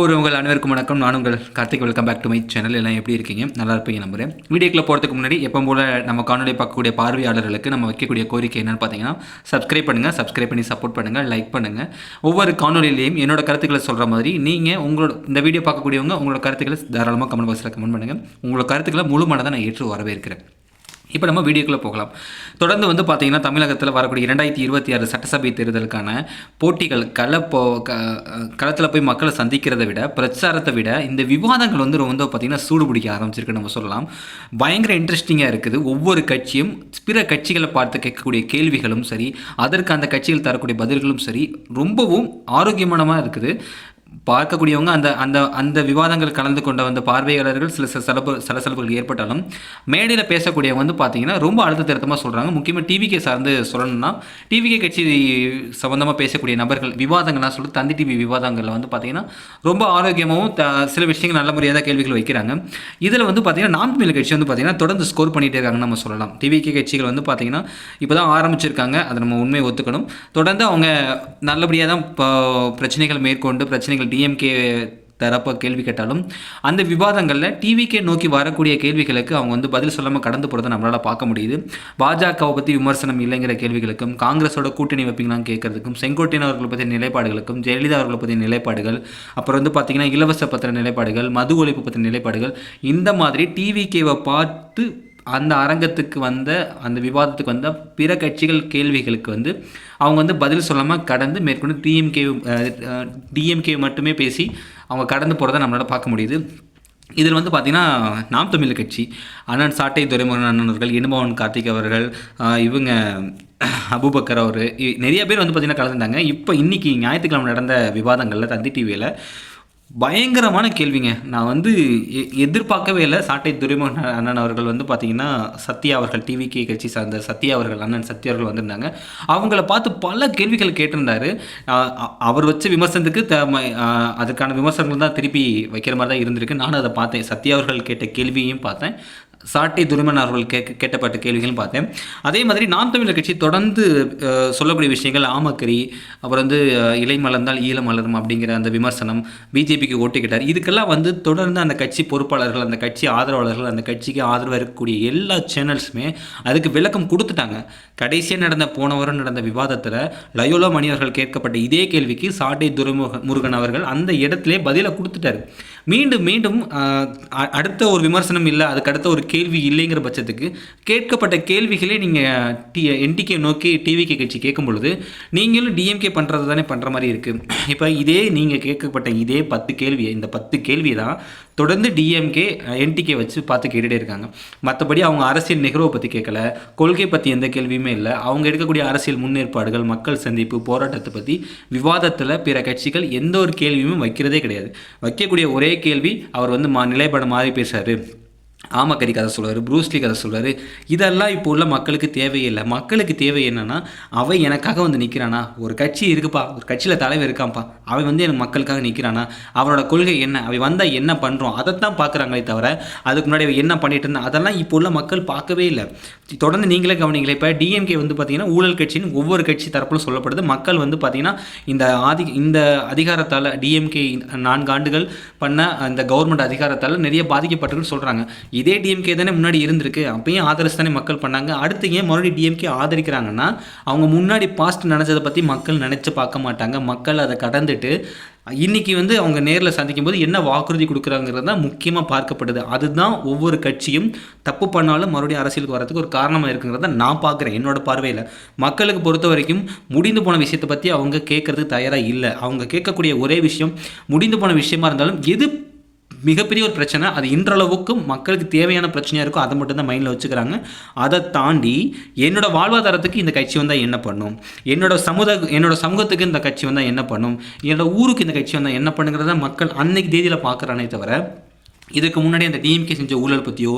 ஒரு உங்கள் அனைவருக்கும் வணக்கம். நான் உங்கள் Karthik. Welcome back to my channel எல்லாம் எப்படி இருக்கீங்க? நல்லா இருப்பீங்க நம்புறேன். வீடியோக்குள்ள போகிறதுக்கு முன்னாடி எப்போ போல நம்ம காணொலி பார்க்கக்கூடிய பார்வையாளர்களுக்கு நம்ம வைக்கக்கூடிய கோரிக்கை என்னென்னு பார்த்தீங்கன்னா சப்ஸ்கிரைப் பண்ணுங்கள் சப்ஸ்கிரைப் பண்ணி சப்போர்ட் பண்ணுங்கள் லைக் பண்ணுங்கள் ஒவ்வொரு காணொலியிலையும் என்னோட கருத்துக்களை சொல்கிற மாதிரி நீங்கள் உங்களோட இந்த வீடியோ பார்க்கக்கூடியவங்க உங்களோட கருத்துக்களை தாராளமாக கமெண்ட் பாக்ஸில் கமெண்ட் பண்ணுங்கள் உங்களோட கருத்துக்களை முழு மனதாக நான் ஏற்று வரவேற்கிறேன். இப்போ நம்ம வீடியோக்குள்ளே போகலாம். தொடர்ந்து வந்து பார்த்தீங்கன்னா தமிழகத்தில் வரக்கூடிய இரண்டாயிரத்தி இருபத்தி ஆறு சட்டசபை தேர்தலுக்கான போட்டிகள் கள போ க களத்தில் போய் மக்களை சந்திக்கிறதை விட பிரச்சாரத்தை விட இந்த விவாதங்கள் வந்து ரொம்ப பார்த்தீங்கன்னா சூடு பிடிக்க ஆரம்பிச்சிருக்கு நம்ம சொல்லலாம். பயங்கர இன்ட்ரெஸ்டிங்காக இருக்குது. ஒவ்வொரு கட்சியும் பிற கட்சிகளை பார்த்து கேட்கக்கூடிய கேள்விகளும் சரி அதற்கு அந்த கட்சிகள் தரக்கூடிய பதில்களும் சரி ரொம்பவும் ஆரோக்கியமானமாக இருக்குது. பார்க்கக்கூடியவங்க அந்த அந்த அந்த விவாதங்கள் கலந்து கொண்ட வந்த பார்வையாளர்கள் சில சில சலப்பு சலசலப்புகள் ஏற்பட்டாலும் மேடையில் பேசக்கூடியவங்க வந்து பார்த்தீங்கன்னா ரொம்ப அழுத்த திருத்தமாக சொல்கிறாங்க முக்கியமாக டிவிகே சார்ந்து சொல்லணும்னா டிவிகே கட்சி சம்மந்தமாக பேசக்கூடிய நபர்கள் விவாதங்கள்லாம் சொல்லி தந்தி டிவி விவாதங்களில் வந்து பார்த்தீங்கன்னா ரொம்ப ஆரோக்கியமாகவும் த சில விஷயங்கள் நல்ல முறையாக தான் கேள்விகள் வைக்கிறாங்க. இதில் வந்து பார்த்தீங்கன்னா நாம் தமிழ் கட்சி வந்து பார்த்தீங்கன்னா தொடர்ந்து ஸ்கோர் பண்ணிகிட்டே இருக்காங்கன்னு நம்ம சொல்லலாம். டிவிகே கட்சிகள் வந்து பார்த்தீங்கன்னா இப்போ தான் ஆரம்பிச்சிருக்காங்க. அதை நம்ம உண்மையை ஒத்துக்கணும். தொடர்ந்து அவங்க நல்லபடியாக தான் இப்போ பிரச்சனைகள் மேற்கொண்டு பிரச்சனைகள் டிஎம்கே தரப்ப கேள்வி கேட்டாலும் அந்த விவாதங்களில் டிவிக்கே நோக்கி வரக்கூடிய கேள்விகளுக்கு அவங்க வந்து பதில் சொல்லாமல் கடந்து போகிறத நம்மளால் பார்க்க முடியுது. பாஜகவை பற்றி விமர்சனம் இல்லைங்கிற கேள்விகளுக்கும் காங்கிரஸோட கூட்டணி வைப்பீங்களான்னு கேட்கறதுக்கும் செங்கோட்டையன் அவர்களை பற்றிய நிலைப்பாடுகளுக்கும் ஜெயலலிதா அவர்களை பற்றிய நிலைப்பாடுகள் அப்புறம் வந்து பார்த்திங்கன்னா இலவச பத்திர நிலைப்பாடுகள் மது ஒழிப்பு பற்றிய நிலைப்பாடுகள் இந்த மாதிரி டிவிகேவை பார்த்து அந்த அரங்கத்துக்கு வந்த அந்த விவாதத்துக்கு வந்த பிற கட்சிகள் கேள்விகளுக்கு வந்து அவங்க வந்து பதில் சொல்லாமல் கடந்து மேற்கொண்டு டிஎம்கே டிஎம்கே மட்டுமே பேசி அவங்க கடந்து போகிறத நம்மளால் பார்க்க முடியுது. இதில் வந்து பார்த்திங்கன்னா நாம் தமிழ் கட்சி அண்ணன் சாட்டை துரைமுருகன் அண்ணன் அவர்கள் இனுபவன் கார்த்திக் அவர்கள் இவங்க அபுபக்கர் அவர் நிறைய பேர் வந்து பார்த்திங்கன்னா கலந்துட்டாங்க. இப்போ இன்றைக்கி ஞாயிற்றுக்கிழமை நடந்த விவாதங்களில் தந்தி டிவியில் பயங்கரமான கேள்விங்க. நான் வந்து எ- எதிர்பார்க்கவே இல்லை. சாட்டை துரைமுகன் அண்ணன் அவர்கள் வந்து பார்த்தீங்கன்னா சத்யா அவர்கள் டிவிகே கட்சி சார்ந்த சத்யா அவர்கள் அண்ணன் சத்யா அவர்கள் வந்திருந்தாங்க. அவங்கள பார்த்து பல கேள்விகள் கேட்டிருந்தாரு. அவர் வச்ச விமர்சனத்துக்கு த அதுக்கான விமர்சனங்கள் தான் திருப்பி வைக்கிற மாதிரி தான் இருந்திருக்கு. நானும் அதை பார்த்தேன். சத்யா அவர்கள் கேட்ட கேள்வியையும் பார்த்தேன். சாட்டை துரைமன் அவர்கள் கேட்க கேட்டப்பட்ட கேள்விகள்னு பார்த்தேன். அதே மாதிரி நாம் தமிழர் கட்சி தொடர்ந்து சொல்லக்கூடிய விஷயங்கள் ஆமக்கரி அப்புறம் வந்து இலை மலர்ந்தால் ஈழ மலரும் அப்படிங்கிற அந்த விமர்சனம் பிஜேபிக்கு ஓட்டு கேட்டார் இதுக்கெல்லாம் வந்து தொடர்ந்து அந்த கட்சி பொறுப்பாளர்கள் அந்த கட்சி ஆதரவாளர்கள் அந்த கட்சிக்கு ஆதரவாக இருக்கக்கூடிய எல்லா சேனல்ஸுமே அதுக்கு விளக்கம் கொடுத்துட்டாங்க. கடைசியாக நடந்த போன வாரம் நடந்த விவாதத்தில் லயோலோ மணி அவர்கள் கேட்கப்பட்ட இதே கேள்விக்கு சாட்டை துரைமுக முருகன் அவர்கள் அந்த இடத்திலே பதிலை கொடுத்துட்டாரு. மீண்டும் மீண்டும் அ- அடுத்த ஒரு விமர்சனம் இல்லை அதுக்கு அடுத்த ஒரு கேள்வி இல்லைங்கிற பட்சத்துக்கு கேட்கப்பட்ட கேள்விகளே நீங்கள் டி என்டிகே நோக்கி டிவிகே கட்சி கேட்கும் பொழுது நீங்களும் டிஎம்கே பண்ணுறது தானே பண்ணுற மாதிரி இருக்குது இப்போ இதே நீங்கள் கேட்கப்பட்ட இதே பத்து கேள்வி இந்த பத்து கேள்வி தான் தொடர்ந்து டிஎம்கே என்டிகே வச்சு பார்த்து கேட்டுகிட்டே இருக்காங்க. மற்றபடி அவங்க அரசியல் நிகழ்வை பற்றி கேட்கல கொள்கை பற்றி எந்த கேள்வியுமே இல்லை. அவங்க எடுக்கக்கூடிய அரசியல் முன்னேற்பாடுகள் மக்கள் சந்திப்பு போராட்டத்தை பற்றி விவாதத்தில் பிற கட்சிகள் எந்த ஒரு கேள்வியுமே வைக்கிறதே கிடையாது. வைக்கக்கூடிய ஒரே கேள்வி அவர் வந்து மா நிலைப்பாடு மாறி பேசுகிறார் ஆமக்கறி கதை சொல்வார் ப்ரூஸ்லி கதை சொல்வார் இதெல்லாம் இப்போ உள்ள மக்களுக்கு தேவையில்லை. மக்களுக்கு தேவை என்னென்னா அவன் எனக்காக வந்து நிற்கிறானா ஒரு கட்சி இருக்குப்பா. ஒரு கட்சியில் தலைவர் இருக்கான்ப்பா. அவன் வந்து எனக்கு மக்களுக்காக நிற்கிறானா அவனோட கொள்கை என்ன? அவன் வந்தால் என்ன பண்ணுறோம் அதைத்தான் பார்க்குறாங்களே தவிர அதுக்கு முன்னாடி அவன் என்ன பண்ணிட்டு இருந்தா அதெல்லாம் இப்போ உள்ள மக்கள் பார்க்கவே இல்லை. தொடர்ந்து நீங்களே கவனிங்களே இப்போ டிஎம்கே வந்து பார்த்தீங்கன்னா ஊழல் கட்சின்னு ஒவ்வொரு கட்சி தரப்பிலும் சொல்லப்படுது. மக்கள் வந்து பார்த்திங்கன்னா இந்த ஆதி இந்த அதிகாரத்தால் டிஎம்கே நான்கு ஆண்டுகள் பண்ண அந்த கவர்மெண்ட் அதிகாரத்தால் நிறைய பாதிக்கப்பட்டிருக்குன்னு சொல்கிறாங்க இதே டிஎம்கே தானே முன்னாடி இருந்திருக்கு. அப்பயும் ஆதரிச்சு தானே மக்கள் பண்ணாங்க. அடுத்து ஏன் மறுபடியும் டிஎம்கே ஆதரிக்கிறாங்கன்னா அவங்க முன்னாடி பாஸ்ட் நினச்சதை பற்றி மக்கள் நினச்சி பார்க்க மாட்டாங்க. மக்கள் அதை கடந்துட்டு இன்றைக்கி வந்து அவங்க நேரில் சந்திக்கும் போது என்ன வாக்குறுதி கொடுக்குறாங்கிறது தான் முக்கியமாக பார்க்கப்படுது. அதுதான் ஒவ்வொரு கட்சியும் தப்பு பண்ணாலும் மறுபடியும் அரசியலுக்கு வரதுக்கு ஒரு காரணமாக இருக்குங்கிறத நான் பார்க்குறேன். என்னோட பார்வையில். மக்களுக்கு பொறுத்த வரைக்கும் முடிந்து போன விஷயத்தை பற்றி அவங்க கேட்கறதுக்கு தயாராக இல்லை. அவங்க கேட்கக்கூடிய ஒரே விஷயம் முடிந்து போன விஷயமா இருந்தாலும் எது மிகப்பெரிய ஒரு பிரச்சனை. அது இன்றளவுக்கும் மக்களுக்கு தேவையான பிரச்சனையாக இருக்கும் அதை மட்டும் தான் மைண்டில் வச்சுக்கிறாங்க. அதை தாண்டி என்னோட வாழ்வாதாரத்துக்கு இந்த கட்சி வந்தால் என்ன பண்ணும்? என்னோட சமுதாய என்னோட சமூகத்துக்கு இந்த கட்சி வந்தால் என்ன பண்ணும்? என்னோட ஊருக்கு இந்த கட்சி வந்தால் என்ன பண்ணுங்கிறத மக்கள் அன்னைக்கு தேதியில் பார்க்குறானே தவிர இதுக்கு முன்னாடி அந்த டிஎம்கே செஞ்ச ஊழல் பற்றியோ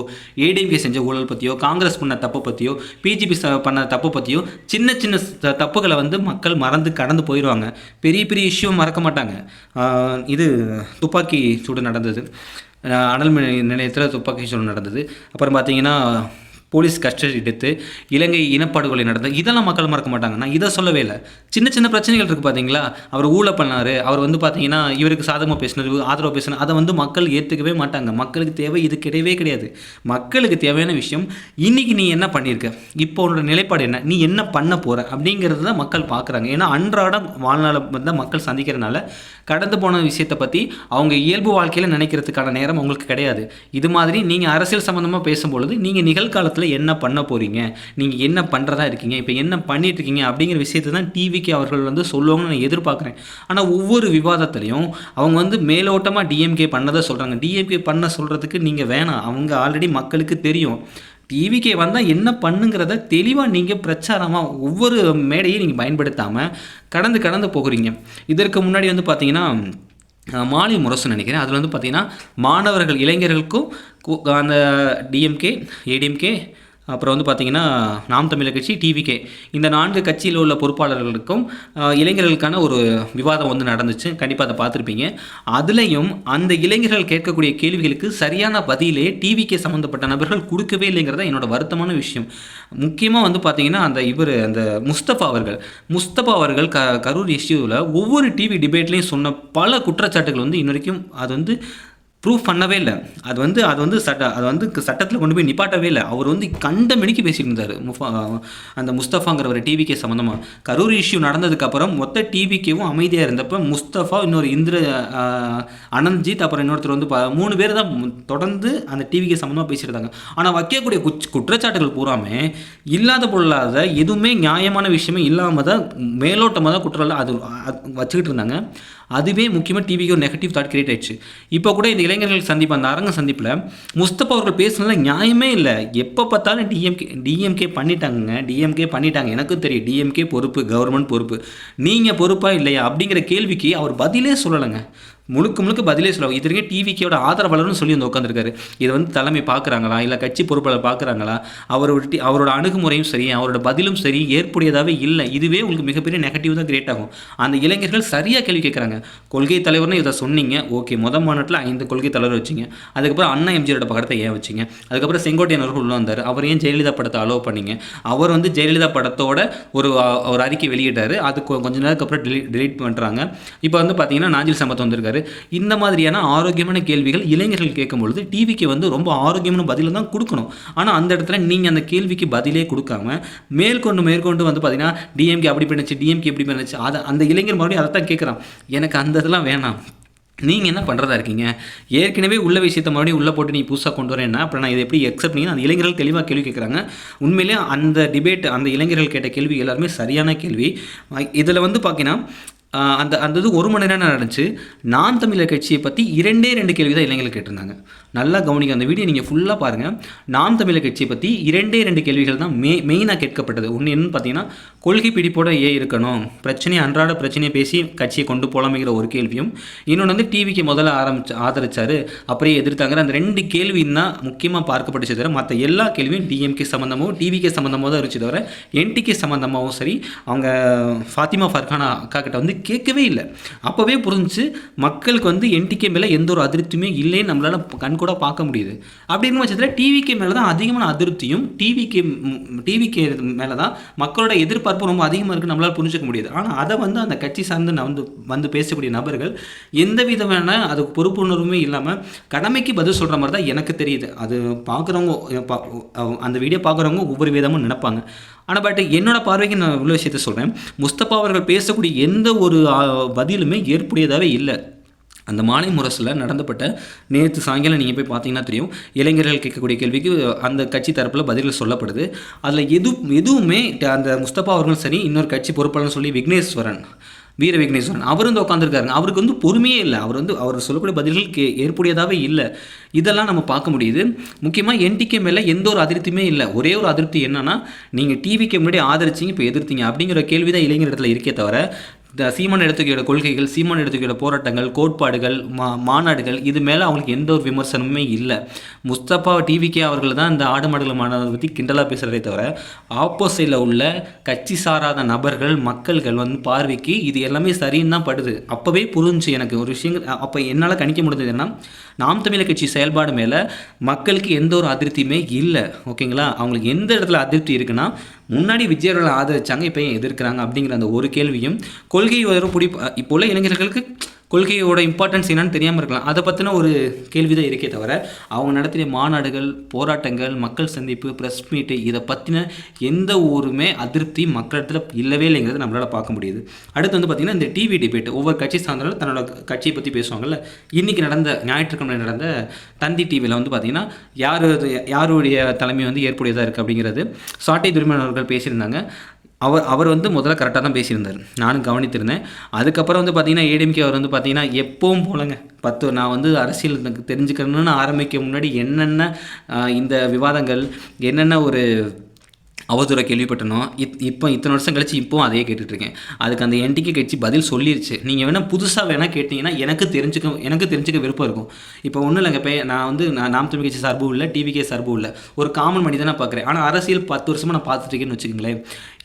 ஏடிஎம்கே செஞ்ச ஊழல் பற்றியோ காங்கிரஸ் பண்ண தப்பு பற்றியோ பிஜேபி பண்ண தப்பு பற்றியோ சின்ன சின்ன தப்புகளை வந்து மக்கள் மறந்து கடந்து போயிடுவாங்க பெரிய பெரிய இஷ்யூ மறக்க மாட்டாங்க. இது துப்பாக்கி சூடு நடந்தது. அனல் நிலையத்தில் துப்பாக்கி சூடு நடந்தது. அப்புறம் பார்த்தீங்கன்னா போலீஸ் கஸ்டடி எடுத்து இலங்கை இனப்படுகொலை நடந்த இதெல்லாம் மக்கள் மறக்க மாட்டாங்க நான் இதை சொல்லவே இல்லை. சின்ன சின்ன பிரச்சனைகள் இருக்குது பார்த்தீங்களா அவர் ஊழ பண்ணார். அவர் வந்து பார்த்தீங்கன்னா இவருக்கு சாதகமாக பேசினது ஆதரவு பேசினது அதை வந்து மக்கள் ஏற்றுக்கவே மாட்டாங்க. மக்களுக்கு தேவை இது கிடையவே கிடையாது. மக்களுக்கு தேவையான விஷயம் இன்றைக்கி நீ என்ன பண்ணியிருக்க இப்போ உன்னோட நிலைப்பாடு என்ன? நீ என்ன பண்ண போகிற அப்படிங்கிறது தான் மக்கள் பார்க்குறாங்க ஏன்னா அன்றாடம் வாழ்நாள வந்து மக்கள் சந்திக்கிறனால கடந்து போன விஷயத்தை பற்றி அவங்க இயல்பு வாழ்க்கையில் நினைக்கிறதுக்கான நேரம் உங்களுக்கு கிடையாது. இது மாதிரி நீங்கள் அரசியல் சம்மந்தமாக பேசும்பொழுது நீங்கள் நிகழ்காலத்தில் என்ன பண்ண போகிறீங்க நீங்கள் என்ன பண்ணுறதா இருக்கீங்க? இப்போ என்ன பண்ணிட்டு இருக்கீங்க? அப்படிங்கிற விஷயத்தை தான் டிவிக்கு அவர்கள் வந்து சொல்லுவாங்கன்னு நான் எதிர்பார்க்குறேன். ஆனால் ஒவ்வொரு விவாதத்துலையும் அவங்க வந்து மேலோட்டமாக டிஎம்கே பண்ணதை சொல்கிறாங்க டிஎம்கே பண்ண சொல்கிறதுக்கு நீங்கள் வேணாம். அவங்க ஆல்ரெடி மக்களுக்கு தெரியும். டிவிக்கே வந்தால் என்ன பண்ணுங்கிறத தெளிவாக நீங்கள் பிரச்சாரமாக ஒவ்வொரு மேடையும் நீங்கள் பயன்படுத்தாமல் கடந்து கடந்து போகிறீங்க. இதற்கு முன்னாடி வந்து பார்த்தீங்கன்னா மாலை முரசு நினைக்கிறேன். அதில் வந்து பார்த்தீங்கன்னா மாணவர்கள் இளைஞர்களுக்கும் அந்த டிஎம்கே ஏடிஎம்கே அப்புறம் வந்து பார்த்திங்கன்னா நாம் தமிழர் கட்சி டிவிகே இந்த நான்கு கட்சியில் உள்ள பொறுப்பாளர்களுக்கும் இளைஞர்களுக்கான ஒரு விவாதம் வந்து நடந்துச்சு. கண்டிப்பாக அதை பார்த்துருப்பீங்க. அதுலேயும் அந்த இளைஞர்கள் கேட்கக்கூடிய கேள்விகளுக்கு சரியான பதிலே டிவிகே சம்மந்தப்பட்ட நபர்கள் கொடுக்கவே இல்லைங்கிறத என்னோட வருத்தமான விஷயம். முக்கியமாக வந்து பார்த்திங்கன்னா அந்த இவர் அந்த முஸ்தபா அவர்கள். முஸ்தபா அவர்கள் க கரூர் இஷ்யூவில் ஒவ்வொரு டிவி டிபேட்லேயும் சொன்ன பல குற்றச்சாட்டுகள் வந்து இன்ன வரைக்கும் அது வந்து ப்ரூஃப் பண்ணவே இல்லை. அது வந்து அது வந்து சட்ட அது வந்து சட்டத்தில் கொண்டு போய் நிப்பாட்டவே இல்லை. அவர் வந்து கண்ட மணிக்கு பேசிட்டு இருந்தார். முஃபா அந்த முஸ்தஃபாங்கிறவர் டிவிக்கே சம்மந்தமாக கரூர் இஷ்யூ நடந்ததுக்கப்புறம் மொத்த டிவிக்கேவும் அமைதியாக இருந்தப்போ முஸ்தஃபா இன்னொரு இந்திர அனந்த்ஜித் அப்புறம் இன்னொருத்தர் வந்து ப- மூணு பேர் தான் தொடர்ந்து அந்த டிவிக்கே சம்மந்தமாக பேசியிருந்தாங்க ஆனால் வைக்கக்கூடிய குச் குற்றச்சாட்டுகள் பூராமே இல்லாத பொருளாத எதுவுமே நியாயமான விஷயமே இல்லாமல் தான் மேலோட்டமாக தான் குற்றம் அது வச்சுக்கிட்டு இருந்தாங்க. அதுவே முக்கியமாக டிவிக்கு ஒரு நெகட்டிவ் தாட் கிரியேட் ஆயிடுச்சு. இப்போ கூட இந்த இளைஞர்கள் சந்திப்பு அந்த அரங்க சந்திப்பில் முஸ்தபா அவர்கள் பேசுனதுல நியாயமே இல்லை. எப்போ பார்த்தாலும் டிஎம்கே டிஎம்கே பண்ணிட்டாங்கங்க. டிஎம்கே பண்ணிட்டாங்க. எனக்கும் தெரியும். டிஎம்கே பொறுப்பு கவர்மெண்ட் பொறுப்பு. நீங்கள் பொறுப்பாக இல்லையா அப்படிங்கிற கேள்விக்கு அவர் பதிலே சொல்லலைங்க. முழுக்க முழுக்க பதிலே சொல்லுவாங்க. இது வரைக்கும் டிவிக்கோட ஆதரவாளர்னு சொல்லி வந்து உட்காந்துருக்காரு இதை வந்து தலைமை பார்க்குறாங்களா? இல்லை கட்சி பொறுப்பாளர் பார்க்குறாங்களா? அவரோட அவரோட அணுகுமுறையும் சரி அவரோட பதிலும் சரி ஏற்புடையதாகவே இல்லை. இதுவே உங்களுக்கு மிகப்பெரிய நெகட்டிவ் தான் கிரியேட் ஆகும். அந்த இளைஞர்கள் சரியாக கேள்வி கேட்குறாங்க. கொள்கை தலைவர்னு இதை சொன்னீங்க. ஓகே முத மாநாட்டில் ஐந்து கொள்கை தலைவர் வச்சிங்க. அதுக்கப்புறம் அண்ணா எம்ஜிஆரோட படத்தை ஏன் வச்சிங்க? அதுக்கப்புறம் செங்கோட்டையன் அவர்கள் உள்ள வந்தார். அவர் ஏன் ஜெயலலிதா படத்தை அலோவ் பண்ணிங்க? அவர் வந்து ஜெயலலிதா படத்தோட ஒரு ஒரு அறிக்கை வெளியிட்டார். அது கொஞ்ச நேரத்துக்கு அப்புறம் டிலீட் பண்ணுறாங்க இப்போ வந்து பார்த்தீங்கன்னா நாஞ்சில் சம்பத் வந்திருக்காரு. இந்த மாதிரியான ஆரோக்கியமான கேள்விகள் இளைஞர்கள் கேட்கும் பொழுது டிவிக்கு வந்து ரொம்ப ஆரோக்கியமான பதிலை தான் கொடுக்கணும். ஆனால் அந்த இடத்துல நீங்கள் அந்த கேள்விக்கு பதிலே கொடுக்காம மேற்கொண்டு மேற்கொண்டு வந்து பார்த்தீங்கன்னா டிஎம்கே அப்படி பண்ணுச்சு டிஎம்கே இப்படி பண்ணுச்சு அதை அந்த இளைஞர் மறுபடியும் அதை தான் கேட்குறான். எனக்கு அந்த இதெல்லாம் வேணாம். நீங்கள் என்ன பண்ணுறதா இருக்கீங்க? ஏற்கனவே உள்ள விஷயத்த மறுபடியும் உள்ளே போட்டு நீ புதுசாக கொண்டு வரேன்னா அப்புறம் நான் இதை எப்படி எக்ஸப்ட் பண்ணி அந்த இளைஞர்கள் தெளிவாக கேள்வி கேட்குறாங்க? உண்மையிலே அந்த டிபேட் அந்த இளைஞர்கள் கேட்ட கேள்வி எல்லாருமே சரியான கேள்வி. இதில் வந்து பார்த்தீங்கன்னா அந்த அந்த இது ஒரு மணி நேரம் நடந்துச்சு. நான் தமிழர் கட்சியை பற்றி இரண்டே ரெண்டு கேள்வி தான் இளைஞர்கள் கேட்டிருந்தாங்க. நல்லா கவனிக்க அந்த வீடியோ நீங்கள் ஃபுல்லாக பாருங்கள் நாம் தமிழர் கட்சியை பற்றி இரண்டே ரெண்டு கேள்விகள் தான் மே மெயினாக கேட்கப்பட்டது. ஒன்று என்னன்னு பார்த்தீங்கன்னா கொள்கை பிடிப்போட ஏ இருக்கணும். பிரச்சனையை அன்றாட பிரச்சனையை பேசி கட்சியை கொண்டு போகலாமிங்கிற ஒரு கேள்வியும் இன்னொன்று வந்து டிவிக்கு முதல்ல ஆரம்பிச்சு ஆதரிச்சாரு. அப்படியே எதிர்த்தாங்கிற அந்த ரெண்டு கேள்வியும் தான் முக்கியமாக பார்க்கப்பட்டுச்சு தவிர மற்ற எல்லா கேள்வியும் டிஎம்கே சம்மந்தமோ டிவிகே சம்மந்தமோ தான் இருந்துச்சு தவிர என்டிகே சம்மந்தமாகவும் சரி அவங்க ஃபாத்திமா ஃபர்கானா அக்கா கிட்ட வந்து கேட்கவே இல்லை. அப்போவே புரிஞ்சு மக்களுக்கு வந்து என்டிகே மேலே எந்த ஒரு அதிருப்தியுமே இல்லைன்னு நம்மளால் கண் கூட பார்க்க முடியுது. அப்படி இருக்கும் பட்சத்தில் டிவிக்கு மேலே தான் அதிகமான அதிருப்தியும் டிவிக்கு டிவிக்கு மேலே தான் மக்களோட எதிர்பார்ப்பு ரொம்ப அதிகமாக இருக்குது நம்மளால் புரிஞ்சுக்க முடியுது. ஆனால் அதை வந்து அந்த கட்சி சார்ந்து வந்து வந்து பேசக்கூடிய நபர்கள் எந்த விதமான அதுக்கு பொறுப்புணர்வுமே இல்லாமல் கடமைக்கு பதில் சொல்கிற மாதிரி தான் எனக்கு தெரியுது. அது பார்க்குறவங்க அந்த வீடியோ பார்க்குறவங்க ஒவ்வொரு விதமும் நினைப்பாங்க. ஆனால் பட் என்னோட பார்வைக்கு நான் உள்ள விஷயத்த சொல்கிறேன் முஸ்தபா அவர்கள் பேசக்கூடிய எந்த ஒரு பதிலுமே ஏற்புடையதாகவே இல்லை. அந்த மாலை முரசில் நடந்தப்பட்ட நேற்று சாயங்காலம் நீங்கள் போய் பார்த்தீங்கன்னா தெரியும் இளைஞர்கள் கேட்கக்கூடிய கேள்விக்கு அந்த கட்சி தரப்பில் பதில்கள் சொல்லப்படுது. அதில் எது எதுவுமே அந்த முஸ்தபா அவர்களும் சரி இன்னொரு கட்சி பொறுப்பாளர்னு சொல்லி விக்னேஸ்வரன் வீர விக்னேஸ்வரன் அவர் வந்து உட்காந்துருக்காருங்க அவருக்கு வந்து பொறுமையே இல்லை. அவர் வந்து அவர் சொல்லக்கூடிய பதில்கள் கே ஏற்புடையதாகவே இல்லை. இதெல்லாம் நம்ம பார்க்க முடியுது. முக்கியமாக என்டிகே மேலே எந்த ஒரு அதிருப்தியுமே இல்லை. ஒரே ஒரு அதிருப்தி என்னன்னா நீங்கள் டிவிக்கு முன்னாடி ஆதரிச்சிங்க இப்போ எதிர்த்தீங்க. அப்படிங்கிற கேள்வி தான் இளைஞர் இடத்துல இருக்கே தவிர இந்த சீமான் எடுத்துக்கிற கொள்கைகள் சீமான் எடுத்துக்கிற போராட்டங்கள் கோட்பாடுகள் மா மாநாடுகள் இது மேலே அவங்களுக்கு எந்த ஒரு விமர்சனமுமே இல்லை. முஸ்தபா டிவிகே அவர்கள் தான் இந்த ஆடு மாடுகள் மாநாடு பற்றி கிண்டலாக பேசுகிறதே தவிர ஆப்போசிட்டில் உள்ள கட்சி சாராத நபர்கள் மக்கள்கள் வந்து பார்வைக்கு இது எல்லாமே சரின்னு தான் படுது. அப்போவே புரிஞ்சு எனக்கு ஒரு விஷயங்கள். அப்போ என்னால் கணிக்க முடிஞ்சதுன்னா நாம் தமிழர் கட்சி செயல்பாடு மேலே மக்களுக்கு எந்த ஒரு அதிருப்தியுமே இல்லை. ஓகேங்களா? அவங்களுக்கு எந்த இடத்துல அதிருப்தி இருக்குன்னா முன்னாடி விஜயர்களை ஆதரிச்சாங்க இப்போ ஏன் எதிர்க்கிறாங்க அப்படிங்கிற அந்த ஒரு கேள்வியும் கொள்கை வரும். பிடி இப்போ உள்ள இளைஞர்களுக்கு கொள்கையோட இம்பார்ட்டன்ஸ் என்னன்னு தெரியாமல் இருக்கலாம். அதை பற்றின ஒரு கேள்வி தான் இருக்கே தவிர அவங்க நடத்திய மாநாடுகள் போராட்டங்கள் மக்கள் சந்திப்பு ப்ரெஸ் மீட்டு இதை பற்றின எந்த ஊருமே அதிருப்தி மக்களிடத்தில் இல்லவே இல்லைங்கிறத நம்மளால் பார்க்க முடியுது. அடுத்து வந்து பார்த்திங்கன்னா இந்த டிவி டிபேட் ஒவ்வொரு கட்சி சார்ந்தாலும் தன்னோட கட்சியை பற்றி பேசுவாங்கல்ல. இன்றைக்கி நடந்த ஞாயிற்றுக்கிழமை நடந்த தந்தி டிவியில் வந்து பார்த்திங்கன்னா யார் யாருடைய தலைமை வந்து ஏற்புடையதாக இருக்குது அப்படிங்கிறது. சாட்டை துரிமன் அவர்கள் பேசியிருந்தாங்க. அவர் அவர் வந்து முதல்ல கரெக்டாக தான் பேசியிருந்தார். நானும் கவனித்திருந்தேன். அதுக்கப்புறம் வந்து பார்த்தீங்கன்னா ஏடிஎம்கே அவர் வந்து பார்த்தீங்கன்னா எப்பவும் போலங்க. பத்து நான் வந்து அரசியல் எனக்கு தெரிஞ்சுக்கணும்னு ஆரம்பிக்க முன்னாடி என்னென்ன இந்த விவாதங்கள் என்னென்ன ஒரு அவதூறை கேள்விப்பட்டனோ இத் இப்போ இத்தனை வருஷம் கழிச்சு இப்போவும் அதையே கேட்டுட்ருக்கேன். அதுக்கு அந்த என்டிகே கட்சி பதில் சொல்லிருச்சு. நீங்கள் வேணால் புதுசாக வேணால் கேட்டிங்கன்னா எனக்கு தெரிஞ்சுக்க எனக்கு தெரிஞ்சுக்க விருப்பம் இருக்கும். இப்போ ஒன்றும் இல்லைங்க இப்போ நான் வந்து நான் நாம் தமிழ் கட்சி சார்பும் இல்லை டிவிகே சார்பும் இல்லை. ஒரு காமன் மனிதனாக பார்க்குறேன் ஆனால் அரசியல் பத்து வருஷமாக நான் பார்த்துட்டு இருக்கேன்னு வச்சுக்கோங்களேன்.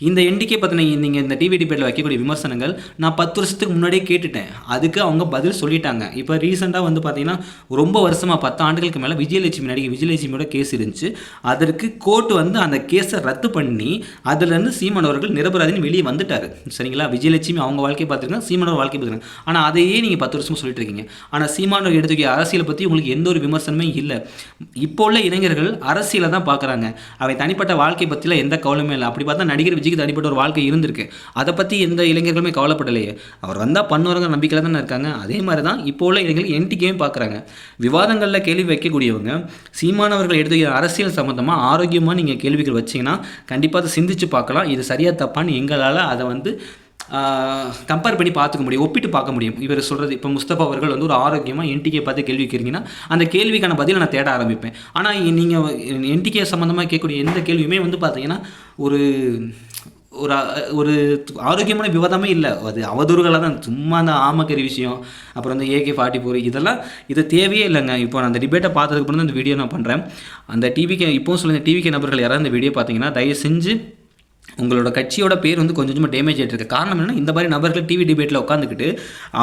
இந்த எண்டிக்கே பற்றின நீங்கள் இந்த டிவி டிபேட்டில் வைக்கக்கூடிய விமர்சனங்கள் நான் பத்து வருஷத்துக்கு முன்னாடியே கேட்டுட்டேன். அதுக்கு அவங்க பதில் சொல்லிட்டாங்க. இப்போ ரீசெண்டாக வந்து பார்த்தீங்கன்னா ரொம்ப வருஷமாக பத்து ஆண்டுகளுக்கு மேலே விஜயலட்சுமி நடிகை விஜயலட்சுமியோட கேஸ் இருந்துச்சு. அதற்கு கோர்ட் வந்து அந்த கேஸை ரத்து பண்ணி அதுலேருந்து சீமான் அவர்கள் நிரபராதின்னு வெளியே வந்துட்டார். சரிங்களா? விஜயலட்சுமி அவங்க வாழ்க்கையை பார்த்துருக்காங்க சீமானோட வாழ்க்கை பார்த்துருக்காங்க. ஆனால் அதையே நீங்கள் பத்து வருஷமாக சொல்லிட்டு இருக்கீங்க. ஆனால் சீமானோட எடுத்துக்கிய அரசியலை பற்றி உங்களுக்கு எந்த ஒரு விமர்சனமே இல்லை. இப்போ உள்ள இளைஞர்கள் அரசியலை தான் பார்க்குறாங்க. அவை தனிப்பட்ட வாழ்க்கை பற்றிலாம் எந்த கவலையுமே இல்லை. அப்படி பார்த்தா நடிகர் விஜய் விஜய்க்கு தனிப்பட்ட ஒரு வாழ்க்கை இருந்திருக்கு. அதை பற்றி எந்த இளைஞர்களுமே கவலைப்படலையே. அவர் வந்தால் பண்ணுவாருங்க நம்பிக்கையில் தானே இருக்காங்க. அதே மாதிரி தான் இப்போ உள்ள இளைஞர்கள் என்டிக்கையும் பார்க்குறாங்க விவாதங்களில் கேள்வி வைக்கக்கூடியவங்க சீமானவர்கள் எடுத்துக்கிற அரசியல் சம்மந்தமாக ஆரோக்கியமாக நீங்கள் கேள்விகள் வச்சீங்கன்னா கண்டிப்பாக அதை சிந்திச்சு பார்க்கலாம். இது சரியாக தப்பான்னு எங்களால் அதை வந்து கம்பேர் பண்ணி பார்த்துக்க முடியும். ஒப்பிட்டு பார்க்க முடியும். இவர் சொல்கிறது இப்போ முஸ்தபா அவர்கள் வந்து ஒரு ஆரோக்கியமாக என்டிகே பார்த்து கேள்வி கேட்குறீங்கன்னா அந்த கேள்விக்கான பதிலை நான் தேட ஆரம்பிப்பேன். ஆனால் நீங்கள் என்டிகே சம்மந்தமாக கேட்கக்கூடிய எந்த கேள்வியுமே வந்து பார்த்தீங்கன்னா ஒரு ஒரு ஒரு ஆரோக்கியமான விவாதமே இல்லை. அது அவதூறுகளாக தான் சும்மா அந்த ஆமக்கறி விஷயம் அப்புறம் அந்த ஏகே ஃபார்ட்டி ஃபோர் இதெல்லாம் இது தேவையே இல்லைங்க. இப்போ நான் அந்த டிபேட்டை பார்த்ததுக்கு அப்புறம் தான் இந்த வீடியோ நான் பண்ணுறேன் அந்த டிவிக்கு இப்போவும் சொல்லுங்க டிவிக்கு நபர்கள் யாராவது இந்த வீடியோ பார்த்தீங்கன்னா தயவு செஞ்சு உங்களோட கட்சியோட பேர் வந்து கொஞ்சம் கொஞ்சமாக டேமேஜ் ஆகிட்டு இருக்கு. காரணம் என்னென்னா இந்த மாதிரி நபர்கள் டிவி டிபேட்டில் உட்காந்துக்கிட்டு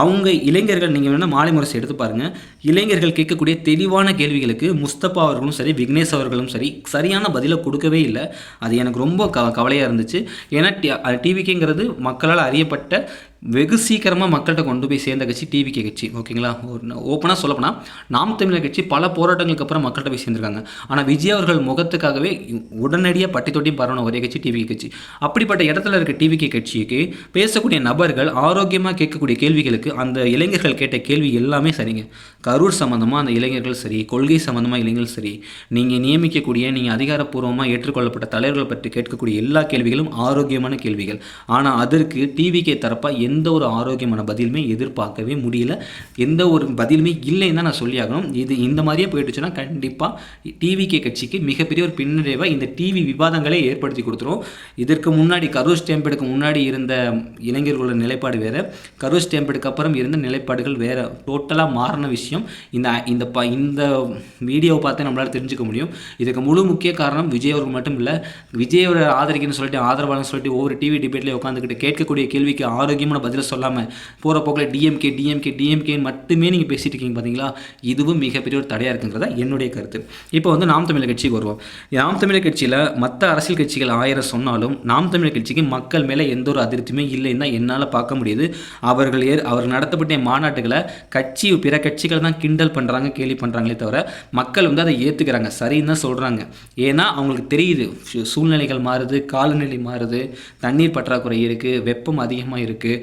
அவங்க இளைஞர்கள் நீங்கள் வேணால் மாலை முரசு எடுத்து பாருங்கள் இளைஞர்கள் கேட்கக்கூடிய தெளிவான கேள்விகளுக்கு முஸ்தபா அவர்களும் சரி விக்னேஷ் அவர்களும் சரி சரியான பதிலை கொடுக்கவே இல்லை. அது எனக்கு ரொம்ப க கவலையாக இருந்துச்சு. ஏன்னா டிவிக்குங்கிறது மக்களால் அறியப்பட்ட வெகு சீக்கிரமாக மக்கள்கிட்ட கொண்டு போய் சேர்ந்த கட்சி டிவிகே கட்சி ஓகேங்களா? ஒரு ஓப்பனாக சொல்லப்போனால் நாம் தமிழர் கட்சி பல போராட்டங்களுக்கு அப்புறம் மக்கள்கிட்ட போய் சேர்ந்துருக்காங்க. ஆனால் விஜய் அவர்கள் முகத்துக்காகவே உடனடியாக பட்டி தொட்டியும் பரவன ஒரே கட்சி டிவிகே கட்சி. அப்படிப்பட்ட இடத்துல இருக்க டிவிகே கட்சிக்கு பேசக்கூடிய நபர்கள் ஆரோக்கியமாக கேட்கக்கூடிய கேள்விகளுக்கு அந்த இளைஞர்கள் கேட்ட கேள்வி எல்லாமே சரிங்க. கரூர் சம்மந்தமாக அந்த இளைஞர்கள் சரி கொள்கை சம்மந்தமாக இளைஞர்கள் சரி நீங்கள் நியமிக்கக்கூடிய நீங்கள் அதிகாரப்பூர்வமாக ஏற்றுக்கொள்ளப்பட்ட தலைவர்கள் பற்றி கேட்கக்கூடிய எல்லா கேள்விகளும் ஆரோக்கியமான கேள்விகள். ஆனால் அதற்கு டிவிகே தரப்பாக எந்த எந்த ஒரு ஆரோக்கியமான பதிலுமே எதிர்பார்க்கவே முடியல. எந்த ஒரு பதிலுமே இல்லைன்னு தான் நான் சொல்லியாகணும். இது இந்த மாதிரியே போயிட்டுச்சுன்னா கண்டிப்பாக டிவிகே கட்சிக்கு மிகப்பெரிய ஒரு பின்னடைவை இந்த டிவி விவாதங்களே ஏற்படுத்தி கொடுத்துரும். இதற்கு முன்னாடி கரூர் ஸ்டேம்பெடுக்கு முன்னாடி இருந்த இளைஞர்களோட நிலைப்பாடு வேறு. கரூர் ஸ்டேம்பெடுக்கு அப்புறம் இருந்த நிலைப்பாடுகள் வேறு. டோட்டலாக மாறின விஷயம். இந்த இந்த ப இந்த வீடியோவை பார்த்து நம்மளால் தெரிஞ்சுக்க முடியும். இதுக்கு முழு முக்கிய காரணம் விஜய் அவர்கள் மட்டும் இல்லை விஜய் அவரை ஆதரிக்கணும்னு சொல்லிட்டு ஆதரவாளன்னு சொல்லிட்டு ஒவ்வொரு டிவி டிபேட்லேயே உட்காந்துக்கிட்டு கேட்கக்கூடிய கேள்விக்கு ஆரோக்கியமான பதில் சொல்லாமல் போகிற போக்கில் டிஎம்கே டிஎம்கே டிஎம்கே மட்டுமே நீங்கள் பேசிட்டு இருக்கீங்க பார்த்தீங்களா இதுவும் மிகப்பெரிய ஒரு தடையாக இருக்குங்கிறதா என்னுடைய கருத்து. இப்போ வந்து நாம் தமிழர் கட்சிக்கு வருவோம். நாம் தமிழர் கட்சியில் மற்ற அரசியல் கட்சிகள் ஆயிரம் சொன்னாலும் நாம் தமிழர் கட்சிக்கு மக்கள் மேலே எந்த ஒரு அதிருப்தியுமே இல்லைன்னு தான் என்னால் பார்க்க முடியுது. அவர்கள் ஏ அவர்கள் நடத்தப்பட்ட மாநாட்டுகளை கட்சி பிற கட்சிகள் தான் கிண்டல் பண்ணுறாங்க கேலி பண்ணுறாங்களே தவிர மக்கள் வந்து அதை ஏற்றுக்கிறாங்க சரின்னு தான் சொல்கிறாங்க ஏன்னா அவங்களுக்கு தெரியுது சூழ்நிலைகள் மாறுது காலநிலை மாறுது தண்ணீர் பற்றாக்குறை இருக்குது வெப்பம் அதிகமாக இருக்குது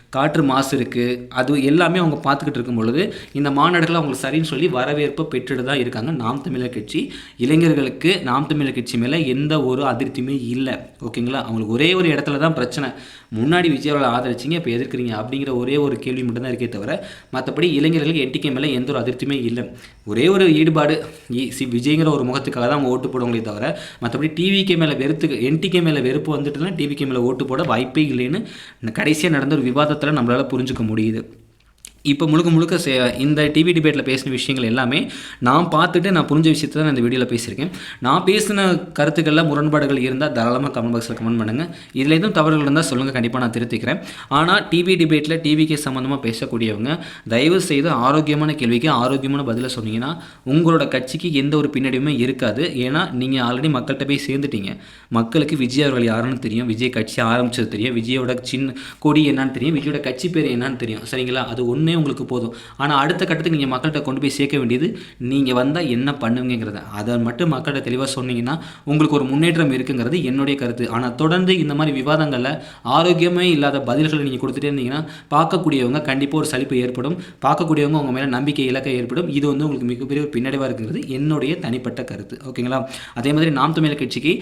காற்று மாசு இருக்குது அது எல்லாமே அவங்க பார்த்துக்கிட்டு இருக்கும் பொழுது இந்த மாநாடுகள் அவங்களுக்கு சரின்னு சொல்லி வரவேற்பை பெற்றுட்டு தான் இருக்காங்க. நாம் தமிழர் கட்சி இளைஞர்களுக்கு நாம் தமிழர் கட்சி மேலே எந்த ஒரு அதிருப்தியுமே இல்லை. ஓகேங்களா? அவங்களுக்கு ஒரே ஒரு இடத்துல தான் பிரச்சனை. முன்னாடி விஜய் அவர்களை ஆதரிச்சிங்க இப்போ எதிர்க்கிறீங்க அப்படிங்கிற ஒரே ஒரு கேள்வி மட்டும்தான் இருக்கே தவிர மற்றபடி இளைஞர்களுக்கு என்டிகே மேலே எந்த ஒரு அதிருப்தியுமே இல்லை. ஒரே ஒரு ஈடுபாடு இ- சி விஜய்ங்கிற ஒரு முகத்துக்காக தான் அவங்க ஓட்டு போடுவாங்களே தவிர மற்றபடி டிவிகே மேலே வெறுத்து என்டிகே மேலே வெறுப்பு வந்துட்டுனா டிவிகே மேலே ஓட்டு போட வாய்ப்பே இல்லைன்னு கடைசியாக நடந்த ஒரு விவாதத்தை விவாதத்தில் நம்மளால் புரிஞ்சுக்க முடியுது. இப்போ முழுக்க முழுக்க இந்த டிவி டிபேட்டில் பேசின விஷயங்கள் எல்லாமே நான் பார்த்துட்டு நான் புரிஞ்ச விஷயத்தை தான் நான் இந்த வீடியோவில் பேசியிருக்கேன். நான் பேசின கருத்துக்களில் முரண்பாடுகள் இருந்தால் தாராளமாக கமெண்ட் பாக்ஸில் கமெண்ட் பண்ணுங்கள் இதில் எதுவும் தவறுகள் இருந்தால் சொல்லுங்கள் கண்டிப்பாக நான் திருத்திக்கிறேன். ஆனால் டிவி டிபேட்டில் டிவிக்கு சம்மந்தமாக பேசக்கூடியவங்க தயவு செய்து ஆரோக்கியமான கேள்விக்கு ஆரோக்கியமான பதிலை சொன்னீங்கன்னா உங்களோட கட்சிக்கு எந்த ஒரு பின்னடைவுமே இருக்காது. ஏன்னா நீங்கள் ஆல்ரெடி மக்கள்கிட்ட போய் சேர்ந்துட்டீங்க. மக்களுக்கு விஜய் அவர்கள் யாருன்னு தெரியும். விஜய் கட்சி ஆரம்பிச்சது தெரியும். விஜயோட சின்ன கொடி என்னன்னு தெரியும். விஜயோட கட்சி பேர் என்னன்னு தெரியும். சரிங்களா? அது ஒன்று உங்களுக்கு போதும். ஆனால் அடுத்த கட்டத்துக்கு நீங்கள் மக்கள்கிட்ட கொண்டு போய் சேர்க்க வேண்டியது நீங்கள் வந்தால் என்ன பண்ணுவீங்கிறத அதை மட்டும் மக்கள்கிட்ட தெளிவாக சொன்னீங்கன்னா உங்களுக்கு ஒரு முன்னேற்றம் இருக்குங்கிறது என்னுடைய கருத்து. ஆனால் தொடர்ந்து இந்த மாதிரி விவாதங்களில் ஆரோக்கியமே இல்லாத பதில்களை நீங்கள் கொடுத்துட்டே இருந்தீங்கன்னா பார்க்கக்கூடியவங்க கண்டிப்பாக ஒரு சலிப்பு ஏற்படும். பார்க்கக்கூடியவங்க உங்கள் மேலே நம்பிக்கை இலக்கை ஏற்படும். இது வந்து உங்களுக்கு மிகப்பெரிய ஒரு பின்னடைவாக இருக்குங்கிறது என்னுடைய தனிப்பட்ட கருத்து. ஓகேங்களா? அதே மாதிரி நாம் தமிழர் கட்சிக்கு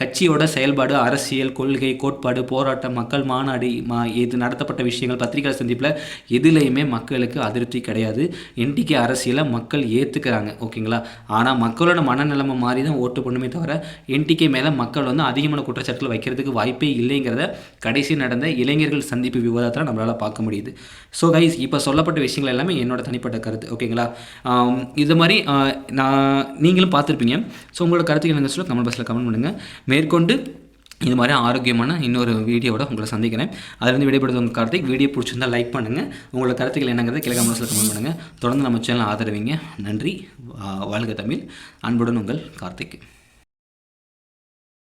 கட்சியோட செயல்பாடு அரசியல் கொள்கை கோட்பாடு போராட்டம் மக்கள் மாநாடு மா இது நடத்தப்பட்ட விஷயங்கள் பத்திரிகை சந்திப்பில் எதுலேயுமே மக்களுக்கு அதிருப்தி கிடையாது. என்டிகே அரசியலை மக்கள் ஏற்றுக்கிறாங்க ஓகேங்களா? ஆனால் மக்களோட மனநிலைமை மாறி தான் ஓட்டு பண்ணுமே தவிர என்டிகே மேலே மக்கள் வந்து அதிகமான குற்றச்சாட்டுகள் வைக்கிறதுக்கு வாய்ப்பே இல்லைங்கிறத கடைசி நடந்த இளைஞர்கள் சந்திப்பு விவாதத்தில் நம்மளால் பார்க்க முடியுது. ஸோ கைஸ் இப்போ சொல்லப்பட்ட விஷயங்கள் எல்லாமே என்னோட தனிப்பட்ட கருத்து ஓகேங்களா? இது மாதிரி நான் நீங்களும் பார்த்துருப்பீங்க. ஸோ உங்களோட கருத்துக்கு என்ன சொல்ல கமெண்ட் பாக்ஸில் கமெண்ட் பண்ணுங்கள் மேற்கொண்டு இது மாதிரி ஆரோக்கியமான இன்னொரு வீடியோவோட உங்களை சந்திக்கிறேன். அதுலேருந்து விடைபடுறது உங்கள் கார்த்திக். வீடியோ பிடிச்சிருந்தா லைக் பண்ணுங்கள் உங்களோட கருத்துக்கள் என்னங்கிறத கிழக்கு மனசில் கமெண்ட் பண்ணுங்கள் தொடர்ந்து நம்ம சேனல் ஆதரவிங்க. நன்றி. வாழ்க தமிழ். அன்புடன் உங்கள் கார்த்திக்.